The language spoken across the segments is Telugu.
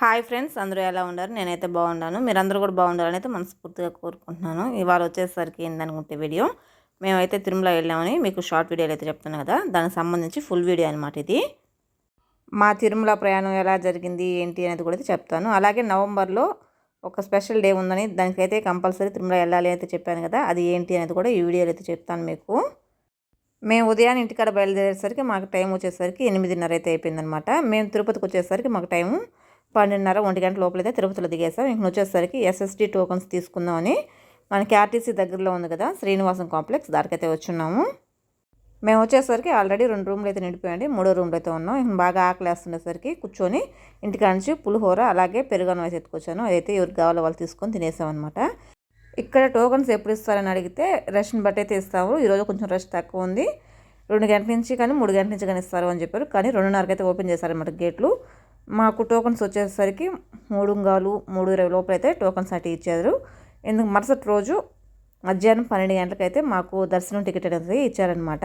హాయ్ ఫ్రెండ్స్ అందరూ ఎలా ఉన్నారు? నేనైతే బాగున్నాను. మీరందరూ కూడా బాగుండాలని అయితే మనస్ఫూర్తిగా కోరుకుంటున్నాను. ఇవాళ వచ్చేసరికి ఏందనుకుంటే వీడియో. మేమైతే తిరుమల వెళ్ళామని మీకు షార్ట్ వీడియోలు అయితే చెప్తాను కదా దానికి సంబంధించి ఫుల్ వీడియో అనమాట ఇది. మా తిరుమల ప్రయాణం ఎలా జరిగింది ఏంటి అనేది కూడా అయితే చెప్తాను. అలాగే నవంబర్లో ఒక స్పెషల్ డే ఉందని దానికైతే కంపల్సరీ తిరుమల వెళ్ళాలి అయితే చెప్పాను కదా అది ఏంటి అనేది కూడా ఈ వీడియోలో అయితే చెప్తాను మీకు. మేము ఉదయాన్నే ఇంటికాడ బయలుదేరేసరికి మాకు టైం వచ్చేసరికి ఎనిమిదిన్నర అయితే అయిపోయిందనమాట మేము తిరుపతికి వచ్చేసరికి మాకు టైము పన్నెండున్నర ఒంటి గంట లోపలైతే తిరుపతిలో దిగేసాం ఇంక వచ్చేసరికి ఎస్ఎస్డి టోకన్స్ తీసుకుందామని మనకి ఆర్టీసీ దగ్గరలో ఉంది కదా శ్రీనివాసం కాంప్లెక్స్ దానికైతే వచ్చున్నాము. మేము వచ్చేసరికి ఆల్రెడీ రెండు రూమ్లు అయితే నిండిపోయండి మూడో రూమ్లో అయితే ఉన్నాం. ఇంక బాగా ఆకలేస్తుండేసరికి కూర్చొని ఇంటికాడ నుంచి పులిహోర అలాగే పెరుగన్నం వేసి ఎత్తుకొచ్చాను. అదైతే ఎవరికి కావాలో వాళ్ళు తీసుకొని తినేసామన్నమాట. ఇక్కడ టోకన్స్ ఎప్పుడు ఇస్తారని అడిగితే రష్ని బట్టి అయితే ఇస్తాము ఈరోజు కొంచెం రష్ తక్కువ ఉంది. రెండు గంటల నుంచి కానీ మూడు గంటల నుంచి కానీ ఇస్తారు అని చెప్పారు. కానీ రెండున్నరకి అయితే ఓపెన్ చేశారన్నమాట గేట్లు. మాకు టోకన్స్ వచ్చేసరికి మూడుంగాలు మూడు ఇరవై లోపల అయితే టోకన్స్ అటు ఇచ్చారు ఎందుకు మరుసటి రోజు మధ్యాహ్నం పన్నెండు గంటలకైతే మాకు దర్శనం టికెట్ అనేది ఇచ్చారనమాట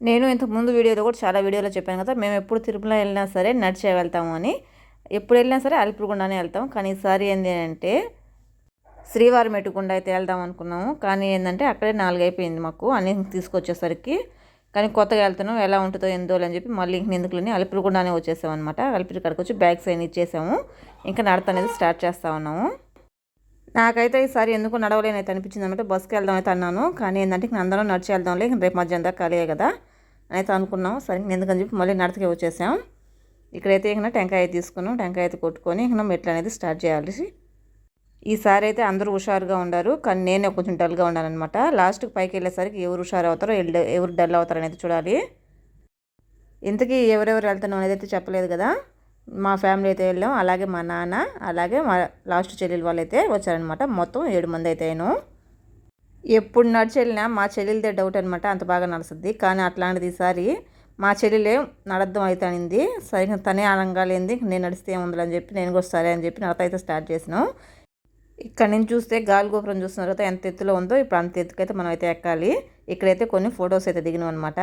నేను ఇంతకు ముందు వీడియోలో కూడా చాలా వీడియోలో చెప్పాను కదా మేము ఎప్పుడు తిరుమల వెళ్ళినా సరే నడిచే వెళ్తాము అని. ఎప్పుడు వెళ్ళినా సరే అలిపిరిగుండానే వెళ్తాం. కానీ ఈసారి ఏంటి అంటే శ్రీవారి మెట్టుకుండా అయితే వెళ్దాం అనుకున్నాము. కానీ ఏంటంటే అక్కడే నాలుగు అయిపోయింది మాకు. అన్ని తీసుకొచ్చేసరికి కానీ కొత్తగా వెళ్తున్నాం ఎలా ఉంటుందో ఎందో అని చెప్పి మళ్ళీ ఇంక ఎందుకులని అలిపిరిగుండానే వచ్చేసాం అనమాట అలిపిరి కడకు వచ్చి బ్యాగ్ సైన్ ఇచ్చేసాము. ఇంకా నడత అనేది స్టార్ట్ చేస్తూ ఉన్నాము. నాకైతే ఈసారి ఎందుకు నడవలేనైతే అనిపించింది అనమాట బస్కి వెళ్దాం అయితే అన్నాను. కానీ ఏంటంటే ఇంక అందరం నడిచి వెళ్దాంలే. రేపు మధ్యాహ్నం దాకా ఖాళీ కదా అయితే అనుకున్నాం. సరే ఎందుకని చెప్పి మళ్ళీ నడతకే వచ్చేసాం. ఇక్కడైతే ఇంకా టెంకాయ తీసుకున్నాం. టెంకాయ అయితే కొట్టుకొని ఇంకా మెట్లు అనేది స్టార్ట్ చేయాలి ఈసారి అయితే అందరూ హుషారుగా ఉండారు కానీ నేనే కొంచెం డల్గా ఉన్నానమాట లాస్ట్కి పైకి వెళ్ళేసరికి ఎవరు హుషారు అవుతారో ఎవరు డల్ అవుతారో అనేది చూడాలి. ఇంతకీ ఎవరెవరు వెళ్తున్నాం అనేది అయితే చెప్పలేదు కదా. మా ఫ్యామిలీ అయితే వెళ్ళాం అలాగే మా నాన్న అలాగే మా లాస్ట్ చెల్లెలు వాళ్ళు అయితే వచ్చారనమాట మొత్తం ఏడు మంది అయితే అయినా. ఎప్పుడు నడిచి వెళ్ళినా మా చెల్లెలదే డౌట్ అనమాట అంత బాగా నడుస్తుంది. కానీ అట్లాంటిది ఈసారి మా చెల్లెలే నడద్దాం అయితే అనింది. సరిగ్గా తనే ఆనంగా లేనిది నేను నడిస్తే ఏముందని చెప్పి నేను కూడా సరే అని చెప్పి నడత అయితే స్టార్ట్ చేసినాం. ఇక్కడ నుంచి చూస్తే గాలిగోపురం చూసిన చూస్తున్నారు కదా ఎంత ఎత్తులో ఉందో ఇప్పుడు అంత ఎత్తుకైతే మనం అయితే ఎక్కాలి. ఇక్కడైతే కొన్ని ఫొటోస్ అయితే దిగినాం అనమాట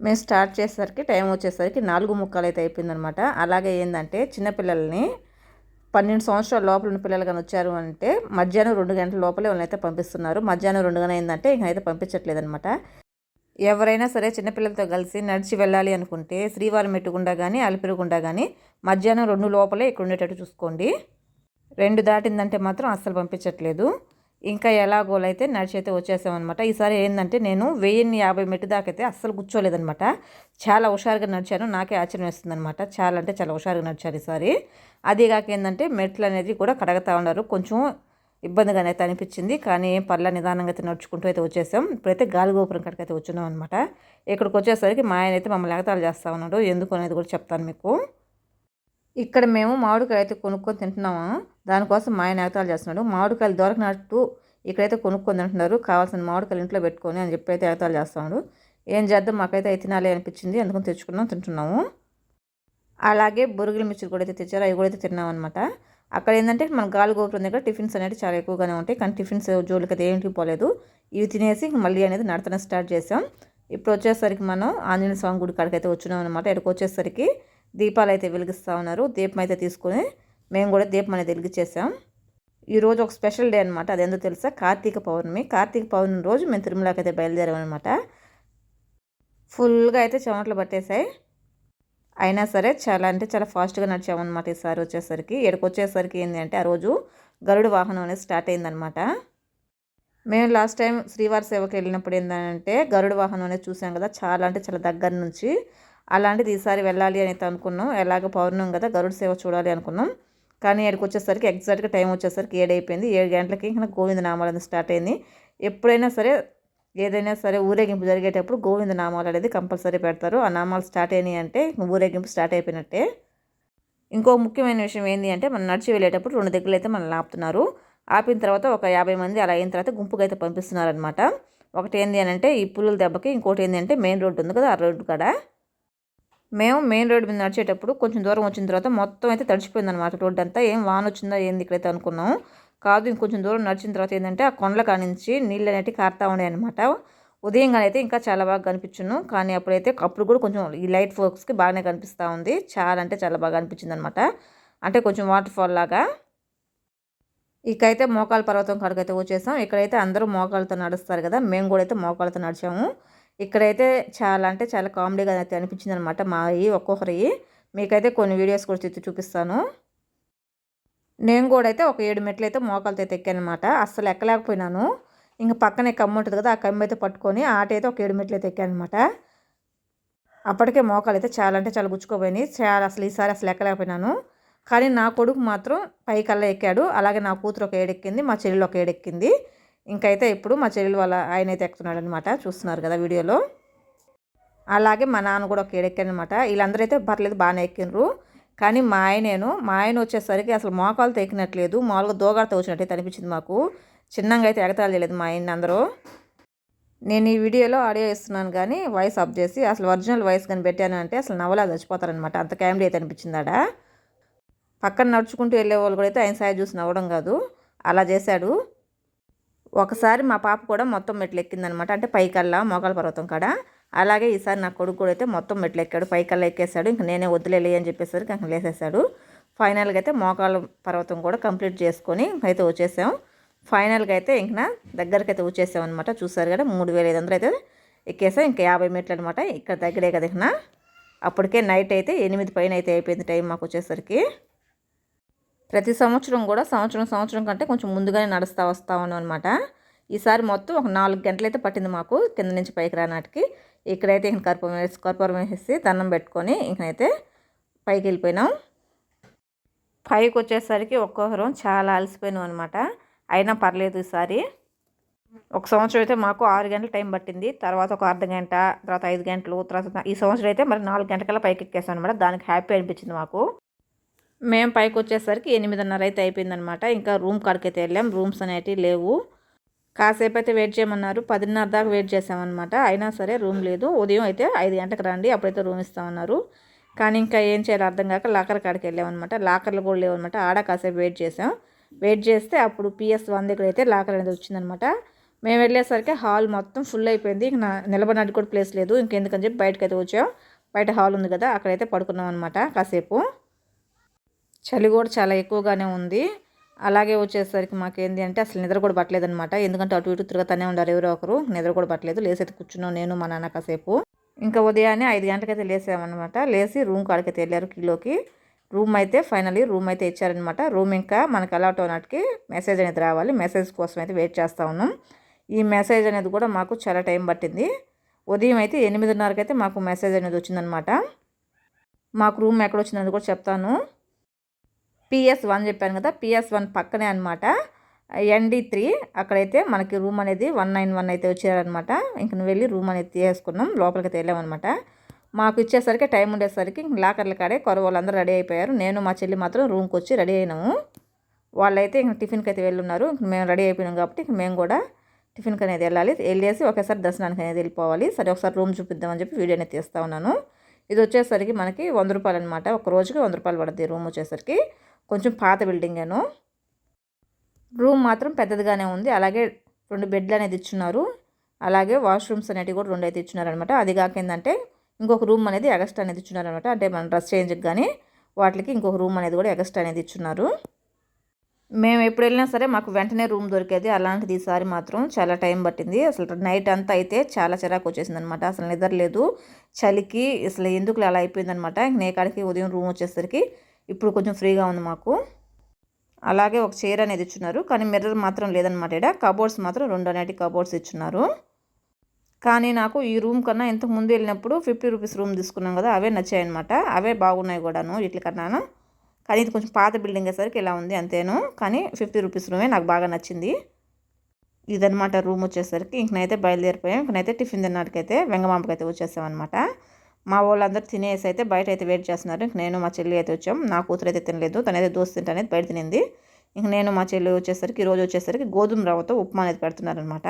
మేము స్టార్ట్ చేసేసరికి టైం వచ్చేసరికి నాలుగు ముక్కలు అయితే అయిపోయిందనమాట అలాగే ఏంటంటే చిన్నపిల్లల్ని పన్నెండు సంవత్సరాల లోపల ఉన్న పిల్లలు కానీ వచ్చారు అంటే మధ్యాహ్నం రెండు గంటల లోపలే వాళ్ళనైతే పంపిస్తున్నారు. మధ్యాహ్నం రెండు గంటల ఏంటంటే ఇంకైతే పంపించట్లేదు అనమాట ఎవరైనా సరే చిన్నపిల్లలతో కలిసి నడిచి వెళ్ళాలి అనుకుంటే శ్రీవారం మెట్టుకుండా కానీ అలిపిరకుండా కానీ మధ్యాహ్నం రెండు లోపలే ఇక్కడ ఉండేటట్టు చూసుకోండి. రెండు దాటిందంటే మాత్రం అస్సలు పంపించట్లేదు. ఇంకా ఎలాగోలైతే నడిచైతే వచ్చేసామన్నమాట. ఈసారి ఏంటంటే నేను వెయ్యిన్ని యాభై మెట్టు దాకైతే అస్సలు కూర్చోలేదనమాట చాలా హుషారుగా నడిచాను. నాకే ఆశ్చర్యం వేస్తుందనమాట చాలా అంటే చాలా హుషారుగా నడిచారు ఈసారి. అది కాక ఏంటంటే మెట్లు అనేది కూడా కడగతా ఉన్నారు. కొంచెం ఇబ్బందిగానే అయితే అనిపించింది. కానీ పళ్ళ నిదానంగా అయితే నడుచుకుంటూ అయితే వచ్చేసాం. ఇప్పుడైతే గాలి గోపురం కడికైతే వచ్చున్నాం అనమాట ఇక్కడికి వచ్చేసరికి మా ఆయన అయితే మమ్మల్ని ఎగతాలు చేస్తూ ఉన్నాడు. ఎందుకు అనేది కూడా చెప్తాను మీకు. ఇక్కడ మేము మామిడికాయ అయితే కొనుక్కొని తింటున్నాము? దానికోసం మా ఆయన ఎగతాలు చేస్తున్నాడు. మామిడికాయలు దొరకనట్టు ఇక్కడైతే కొనుక్కొని తింటున్నారు. కావాల్సిన మామిడికాయలు ఇంట్లో పెట్టుకొని అని చెప్పి అయితే ఎగతాలు చేస్తున్నాడు. ఏం చేద్దాం? మాకైతే అయితే తినాలి అనిపించింది. అందుకని తెచ్చుకున్నాం తింటున్నాము. అలాగే బొరుగుల మిర్చి కూడా అయితే తెచ్చారు. అవి కూడా అయితే తిన్నాం అనమాట అక్కడ ఏంటంటే మన గాలి గోపురం దగ్గర టిఫిన్స్ అనేవి చాలా ఎక్కువగానే ఉంటాయి. కానీ టిఫిన్స్ జోలికి అయితే ఏంటి పోలేదు. ఇవి తినేసి మళ్ళీ అనేది నడతన స్టార్ట్ చేసాం ఇప్పుడు వచ్చేసరికి మనం ఆంజనేయ స్వామి గుడి కాడికి అయితే వచ్చినాం అనమాట ఇక్కడికి వచ్చేసరికి దీపాలు అయితే వెలిగిస్తూ ఉన్నారు. దీపం అయితే తీసుకొని మేము కూడా దీపం అనేది వెలిగించేసాం ఈరోజు ఒక స్పెషల్ డే అనమాట అదేందో తెలుసా? కార్తీక పౌర్ణమి. కార్తీక పౌర్ణమి రోజు మేము తిరుమలకి అయితే బయలుదేరామన్నమాట. ఫుల్గా అయితే చెమటలు పట్టేశాయి. అయినా సరే చాలా అంటే చాలా ఫాస్ట్గా నడిచామన్నమాట ఈసారి వచ్చేసరికి. ఇక్కడికి వచ్చేసరికి ఏంటంటే ఆ రోజు గరుడు వాహనం అనేది స్టార్ట్ అయిందనమాట మేము లాస్ట్ టైం శ్రీవారి సేవకి వెళ్ళినప్పుడు ఏంటంటే గరుడు వాహనం అనేది చూసాం కదా చాలా అంటే చాలా దగ్గర నుంచి. అలాంటిది ఈసారి వెళ్ళాలి అని అనుకున్నాం. ఎలాగ పౌర్ణం కదా గరుడు సేవ చూడాలి అనుకున్నాం. కానీ ఇక్కడికి వచ్చేసరికి ఎగ్జాక్ట్గా టైం వచ్చేసరికి ఏడు అయిపోయింది ఏడు గంటలకి ఇంకా గోవింద నామాలు స్టార్ట్ అయింది. ఎప్పుడైనా సరే ఏదైనా సరే ఊరేగింపు జరిగేటప్పుడు గోవింద నామాలు అనేది కంపల్సరీ పెడతారు. ఆ నామాలు స్టార్ట్ అయినాయి అంటే ఊరేగింపు స్టార్ట్ అయిపోయినట్టే. ఇంకో ముఖ్యమైన విషయం ఏంటి అంటే మనం నడిచి వెళ్ళేటప్పుడు రెండు దగ్గరలు అయితే మనం ఆపుతున్నారు. ఆపిన తర్వాత ఒక యాభై మంది అలా అయిన తర్వాత గుంపుగా అయితే పంపిస్తున్నారనమాట ఒకటి ఏంటి అని అంటే ఈ పులుల దెబ్బకి ఇంకోటి ఏంటి అంటే మెయిన్ రోడ్డు ఉంది కదా ఆ రోడ్డు కాడ. మేము మెయిన్ రోడ్ మీద నడిచేటప్పుడు కొంచెం దూరం వచ్చిన తర్వాత మొత్తం అయితే తడిచిపోయింది అనమాట రోడ్డు అంతా ఏం వాన వచ్చిందా ఏంది ఇక్కడైతే అనుకున్నాం. కాదు ఇంకొంచెం దూరం నడిచిన తర్వాత ఏంటంటే ఆ కొండల కానించి నీళ్ళు అనేవి కారుతూ ఉన్నాయి అనమాట ఉదయం అయితే ఇంకా చాలా బాగా కనిపించును. కానీ అప్పుడైతే అప్పుడు కూడా కొంచెం ఈ లైట్ ఫోక్స్కి బాగానే కనిపిస్తూ ఉంది. చాలా అంటే చాలా బాగా అనిపించింది అనమాట అంటే కొంచెం వాటర్ ఫాల్ లాగా. ఇకైతే మోకాల పర్వతం కాడికైతే వచ్చేసాం. ఇక్కడైతే అందరూ మోకాలతో నడుస్తారు కదా. మేము కూడా అయితే మోకాలతో నడిచాము. ఇక్కడైతే చాలా అంటే చాలా కామెడీగా అయితే అనిపించింది అనమాట మా ఒక్కొక్కరి. మీకైతే కొన్ని వీడియోస్ కూడా తిత్తి చూపిస్తాను. నేను కూడా అయితే ఒక ఏడు మెట్లు అయితే మోకాలతో అయితే ఎక్కానమాట అస్సలు ఎక్కలేకపోయినాను. ఇంకా పక్కనే కమ్మ ఉంటుంది కదా ఆ కమ్మ అయితే పట్టుకొని ఆటైతే ఒక ఏడు మెట్లు అయితే ఎక్కానమాట అప్పటికే మోకాలు అయితే చాలా అంటే చాలా గుచ్చుకోపోయినాయి చాలా అసలు ఈసారి అసలు ఎక్కలేకపోయినాను. కానీ నా కొడుకు మాత్రం పైకల్లా ఎక్కాడు. అలాగే నా కూతురు ఒక ఏడెక్కింది మా చెల్లెలు ఒక ఏడెక్కింది ఇంకైతే ఇప్పుడు మా చెల్లెలు వాళ్ళ ఆయన అయితే ఎక్కుతున్నాడు అనమాట చూస్తున్నారు కదా వీడియోలో. అలాగే మా నాన్న కూడా ఒక ఏడెక్కానమాట వీళ్ళందరూ అయితే పర్లేదు బాగానే ఎక్కినరు కానీ మా ఆయనేను మా ఆయన వచ్చేసరికి అసలు మోకాలతో ఎక్కినట్లేదు మామూలుగా దోగాడితో వచ్చినట్టయితే అనిపించింది మాకు. చిన్నగా అయితే ఎగతాలు చేయలేదు మా ఆయన అందరూ. నేను ఈ వీడియోలో ఆడియో ఇస్తున్నాను కానీ వాయిస్ ఆఫ్ చేసి అసలు ఒరిజినల్ వాయిస్ కానీ పెట్టాను అంటే అసలు నవ్వలా చచ్చిపోతారనమాట అంత కామెడీ అయితే అనిపించింది ఆడ. పక్కన నడుచుకుంటూ వెళ్ళే వాళ్ళు కూడా అయితే ఆయన సాయ చూసి నవ్వడం కాదు. అలా చేశాడు. ఒకసారి మా పాప కూడా మొత్తం మెట్లెక్కిందనమాట. అంటే పైకల్లా మోకాల పర్వతం కాడ. అలాగే ఈసారి నా కొడుకు కూడా అయితే మొత్తం మెట్లు ఎక్కాడు పైకల్లా ఎక్కేశాడు. ఇంక నేనే వదిలేలే అని చెప్పేసరికి ఇంకా లేసేసాడు ఫైనల్గా అయితే మోకాల పర్వతం కూడా కంప్లీట్ చేసుకొని అయితే వచ్చేసాం. ఫైనల్గా అయితే ఇంక దగ్గరికి అయితే వచ్చేసాం అనమాట చూసారు కదా మూడు వేల ఐదు వందలు అయితే ఎక్కేసాం. ఇంకా యాభై మీటర్లు అనమాట ఇక్కడ దగ్గరే కదా ఇక అప్పటికే నైట్ అయితే ఎనిమిది పైన అయితే అయిపోయింది టైం మాకు వచ్చేసరికి. ప్రతి సంవత్సరం కూడా సంవత్సరం సంవత్సరం కంటే కొంచెం ముందుగానే నడుస్తూ వస్తూ ఉన్నాం అనమాట ఈసారి మొత్తం ఒక నాలుగు గంటలైతే పట్టింది మాకు కింద నుంచి పైకి రానాటికి. ఇక్కడైతే ఇంక కర్పూరం వేసి కర్పూరం వేసేసి దండం పెట్టుకొని ఇంకనైతే పైకి వెళ్ళిపోయినాం. పైకి వచ్చేసరికి ఒక్కొక్కరం చాలా అలసిపోయినాం అనమాట అయినా పర్లేదు ఈసారి. ఒక సంవత్సరం అయితే మాకు ఆరు గంటల టైం పట్టింది. తర్వాత ఒక అర్ధ గంట తర్వాత ఐదు గంటలు తర్వాత ఈ సంవత్సరం అయితే మరి నాలుగు గంటలకల్లా పైకి ఎక్కేసాం అనమాట దానికి హ్యాపీ అనిపించింది మాకు. మేము పైకి వచ్చేసరికి ఎనిమిదిన్నర అయితే అయిపోయిందనమాట ఇంకా రూమ్ కాడికి అయితే వెళ్ళాం. రూమ్స్ అనేటివి లేవు. కాసేపు అయితే వెయిట్ చేయమన్నారు. పదిన్నర దాకా వెయిట్ చేసామన్నమాట అయినా సరే రూమ్ లేదు. ఉదయం అయితే ఐదు గంటలకు రండి. అప్పుడైతే రూమ్ ఇస్తామన్నారు. కానీ ఇంకా ఏం చేయాలో అర్థం కాక లాకర్ కాడికి వెళ్ళామన్నమాట. లాకర్లు కూడా లేవన్నమాట. ఆడ కాసేపు వెయిట్ చేసాం వెయిట్ చేస్తే అప్పుడు పిఎస్ వన్ దగ్గర అయితే లాకర్ అనేది వచ్చిందనమాట మేము వెళ్ళేసరికి హాల్ మొత్తం ఫుల్ అయిపోయింది. ఇంక నిలబడినట్టు కూడా ప్లేస్ లేదు. ఇంకెందుకని చెప్పి బయటకు అయితే వచ్చాం. బయట హాల్ ఉంది కదా అక్కడైతే పడుకున్నాం అనమాట కాసేపు. చలి కూడా చాలా ఎక్కువగానే ఉంది. అలాగే వచ్చేసరికి మాకేంది అంటే అసలు నిద్ర కూడా పట్టలేదు అనమాట ఎందుకంటే అటు ఇటు తిరుగుతూనే ఉండారు ఎవరో ఒకరు. నిద్ర కూడా పట్టలేదు. లేసైతే కూర్చున్నాం నేను మా నాన్న కాసేపు. ఇంకా ఉదయాన్నే ఐదు గంటలకైతే లేసామన్నమాట. లేచి రూమ్ కాడికైతే వెళ్ళారు కిలోకి. రూమ్ అయితే ఫైనలీ రూమ్ అయితే ఇచ్చారనమాట రూమ్ ఇంకా మనకు అలాట్ అయినట్టుకి మెసేజ్ అనేది రావాలి. మెసేజ్ కోసం అయితే వెయిట్ చేస్తూ ఉన్నాం. ఈ మెసేజ్ అనేది కూడా మాకు చాలా టైం పట్టింది. ఉదయం అయితే ఎనిమిదిన్నరకైతే మాకు మెసేజ్ అనేది వచ్చిందనమాట మాకు రూమ్ ఎక్కడ వచ్చిందని కూడా చెప్తాను. పిఎస్ వన్ చెప్పాను కదా పిఎస్ వన్ పక్కనే అనమాట ఎన్డి త్రీ అక్కడైతే మనకి రూమ్ అనేది వన్ నైన్ వన్ అయితే వచ్చారనమాట ఇంక నువ్వు వెళ్ళి రూమ్ అనేది తీసుకున్నాం లోపలికి వెళ్ళామన్నమాట మాకు ఇచ్చేసరికి టైం ఉండేసరికి లాకర్ల కాడే కొర వాళ్ళందరూ రెడీ అయిపోయారు. నేను మా చెల్లి మాత్రం రూమ్కి వచ్చి రెడీ అయినాము. వాళ్ళైతే ఇంక టిఫిన్కి అయితే వెళ్ళున్నారు. మేము రెడీ అయిపోయినాం కాబట్టి ఇంక మేము కూడా టిఫిన్కి అనేది వెళ్ళాలి. వెళ్ళేసి ఒకసారి దర్శనానికి అనేది వెళ్ళిపోవాలి. సరే ఒకసారి రూమ్ చూపిద్దామని చెప్పి వీడియో అనేది తీస్తా ఉన్నాను. ఇది వచ్చేసరికి మనకి వంద రూపాయలు అనమాట ఒక రోజుకి వంద రూపాయలు పడుతుంది రూమ్ వచ్చేసరికి. కొంచెం పాత బిల్డింగేను రూమ్ మాత్రం పెద్దదిగానే ఉంది. అలాగే రెండు బెడ్లు అనేది ఇచ్చున్నారు. అలాగే వాష్రూమ్స్ అనేటివి కూడా రెండు అయితే ఇచ్చున్నారనమాట అది కాక ఏంటంటే ఇంకొక రూమ్ అనేది ఎగస్ట్రా అనేది ఇచ్చున్నారనమాట అంటే మన డ్రెస్ చేంజ్కి కానీ వాటికి ఇంకొక రూమ్ అనేది కూడా ఎగస్ట్రా అనేది ఇచ్చున్నారు. మేము ఎప్పుడు వెళ్ళినా సరే మాకు వెంటనే రూమ్ దొరికేది. అలాంటిది ఈసారి మాత్రం చాలా టైం పట్టింది. అసలు నైట్ అంతా అయితే చాలా చిరాకు వచ్చేసింది అనమాట అసలు నిద్ర లేదు. చలికి అసలు ఎందుకు అలా అయిపోయిందనమాట నేకాడికి ఉదయం రూమ్ వచ్చేసరికి ఇప్పుడు కొంచెం ఫ్రీగా ఉంది మాకు. అలాగే ఒక చైర్ అనేది ఇచ్చున్నారు కానీ మిర్రర్ మాత్రం లేదనమాట ఇక్కడ కబోర్డ్స్ మాత్రం రెండు అనేటి కబోర్డ్స్ ఇచ్చున్నారు. కానీ నాకు ఈ రూమ్ కన్నా ఇంతకు ముందు వెళ్ళినప్పుడు ఫిఫ్టీ రూపీస్ రూమ్ తీసుకున్నాం కదా అవే నచ్చాయి అనమాట అవే బాగున్నాయి కూడాను కన్నా కానీ ఇది కొంచెం పాత బిల్డింగ్ అయ్యేసరికి ఇలా ఉంది అంతేను. కానీ ఫిఫ్టీ రూపీస్ రూమే నాకు బాగా నచ్చింది. ఇదనమాట రూమ్ వచ్చేసరికి. ఇంకనైతే బయలుదేరిపోయాం. ఇంకనైతే టిఫిన్ తిన్నాడికైతే వెంగమాంపకైతే వచ్చేసామన్నమాట. మా వాళ్ళందరూ తినేసి అయితే బయట అయితే వెయిట్ చేస్తున్నారు. ఇంక నేను మా చెల్లి అయితే వచ్చాం. నా కూతురు అయితే తినలేదు. తనైతే దోశ తింటనేది బయట తినింది. ఇంక నేను మా చెల్లి వచ్చేసరికి ఈరోజు వచ్చేసరికి గోధుమ రవ్వతో ఉప్మా అనేది పెడుతున్నారనమాట.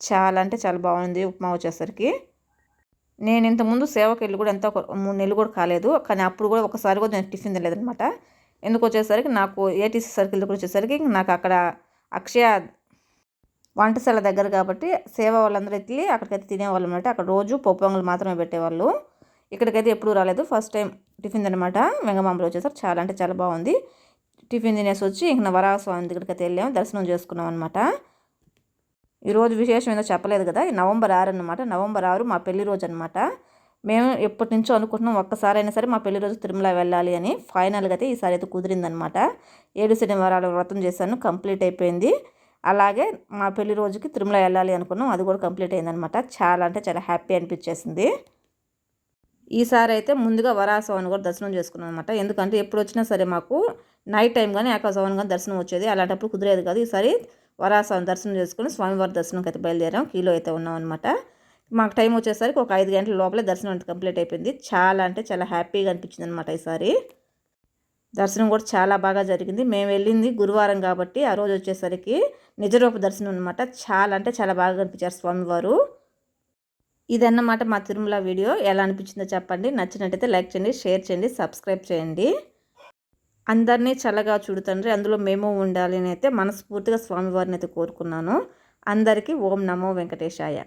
చాలా అంటే చాలా బాగుంది ఉప్మా వచ్చేసరికి. నేను ఇంతకుముందు సేవకి వెళ్ళి కూడా ఎంత మూడు నెలలు కూడా కాలేదు. కానీ అప్పుడు కూడా ఒకసారి కూడా నేను టిఫిన్ తినలేదనమాట. ఎందుకు వచ్చేసరికి నాకు ఏటీసీ సర్కిల్ దగ్గర వచ్చేసరికి నాకు అక్కడ అక్షయ వంటశాల దగ్గర కాబట్టి సేవ వాళ్ళందరూ వెళ్ళి అక్కడికైతే తినేవాళ్ళు అనమాట అక్కడ రోజు పప్పు వంగలు మాత్రమే పెట్టేవాళ్ళు. ఇక్కడికైతే ఎప్పుడూ రాలేదు. ఫస్ట్ టైం టిఫిన్ అనమాట వెంగమాంబలో వచ్చేసరికి చాలా అంటే చాలా బాగుంది. టిఫిన్ తినేసి వచ్చి ఇంక వరాహస్వామి దగ్గరికైతే వెళ్ళాము. దర్శనం చేసుకున్నాం అనమాట ఈరోజు విశేషం ఏదో చెప్పలేదు కదా. నవంబర్ ఆరు అనమాట నవంబర్ ఆరు మా పెళ్ళి రోజు అనమాట మేము ఎప్పటి నుంచో అనుకుంటున్నాం ఒక్కసారైనా సరే మా పెళ్ళి రోజు తిరుమల వెళ్ళాలి అని. ఫైనల్గా అయితే ఈసారి అయితే కుదిరిందనమాట ఏడు శనివారాలు వ్రతం చేశాను. కంప్లీట్ అయిపోయింది. అలాగే మా పెళ్ళి రోజుకి తిరుమల వెళ్ళాలి అనుకున్నాం. అది కూడా కంప్లీట్ అయిందనమాట చాలా అంటే చాలా హ్యాపీ అనిపించేసింది. ఈసారి అయితే ముందుగా వరాసవాన్ని కూడా దర్శనం చేసుకున్నాం అనమాట ఎందుకంటే ఎప్పుడు వచ్చినా సరే మాకు నైట్ టైం కానీ ఏకాశవాన్ కానీ దర్శనం వచ్చేది. అలాంటప్పుడు కుదిరేది కాదు. ఈసారి వరాసవాన్ని దర్శనం చేసుకుని స్వామివారి దర్శనంకి అయితే బయలుదేరాం. కీలో అయితే ఉన్నాం అనమాట మాకు టైం వచ్చేసరికి ఒక ఐదు గంటల లోపలే దర్శనం కంప్లీట్ అయిపోయింది. చాలా అంటే చాలా హ్యాపీగా అనిపించింది అనమాట ఈసారి. దర్శనం కూడా చాలా బాగా జరిగింది. మేము వెళ్ళింది గురువారం కాబట్టి ఆ రోజు వచ్చేసరికి నిజరూప దర్శనం అనమాట చాలా అంటే చాలా బాగా కనిపించారు స్వామివారు. ఇదన్నమాట మా తిరుమల వీడియో. ఎలా అనిపించిందో చెప్పండి. నచ్చినట్టయితే లైక్ చేయండి షేర్ చేయండి సబ్స్క్రైబ్ చేయండి. అందరినీ చల్లగా చూడుతండ్రి అందులో మేము ఉండాలి అని అయితే మనస్ఫూర్తిగా స్వామివారిని అయితే కోరుకున్నాను. అందరికీ ఓం నమో వెంకటేశాయ.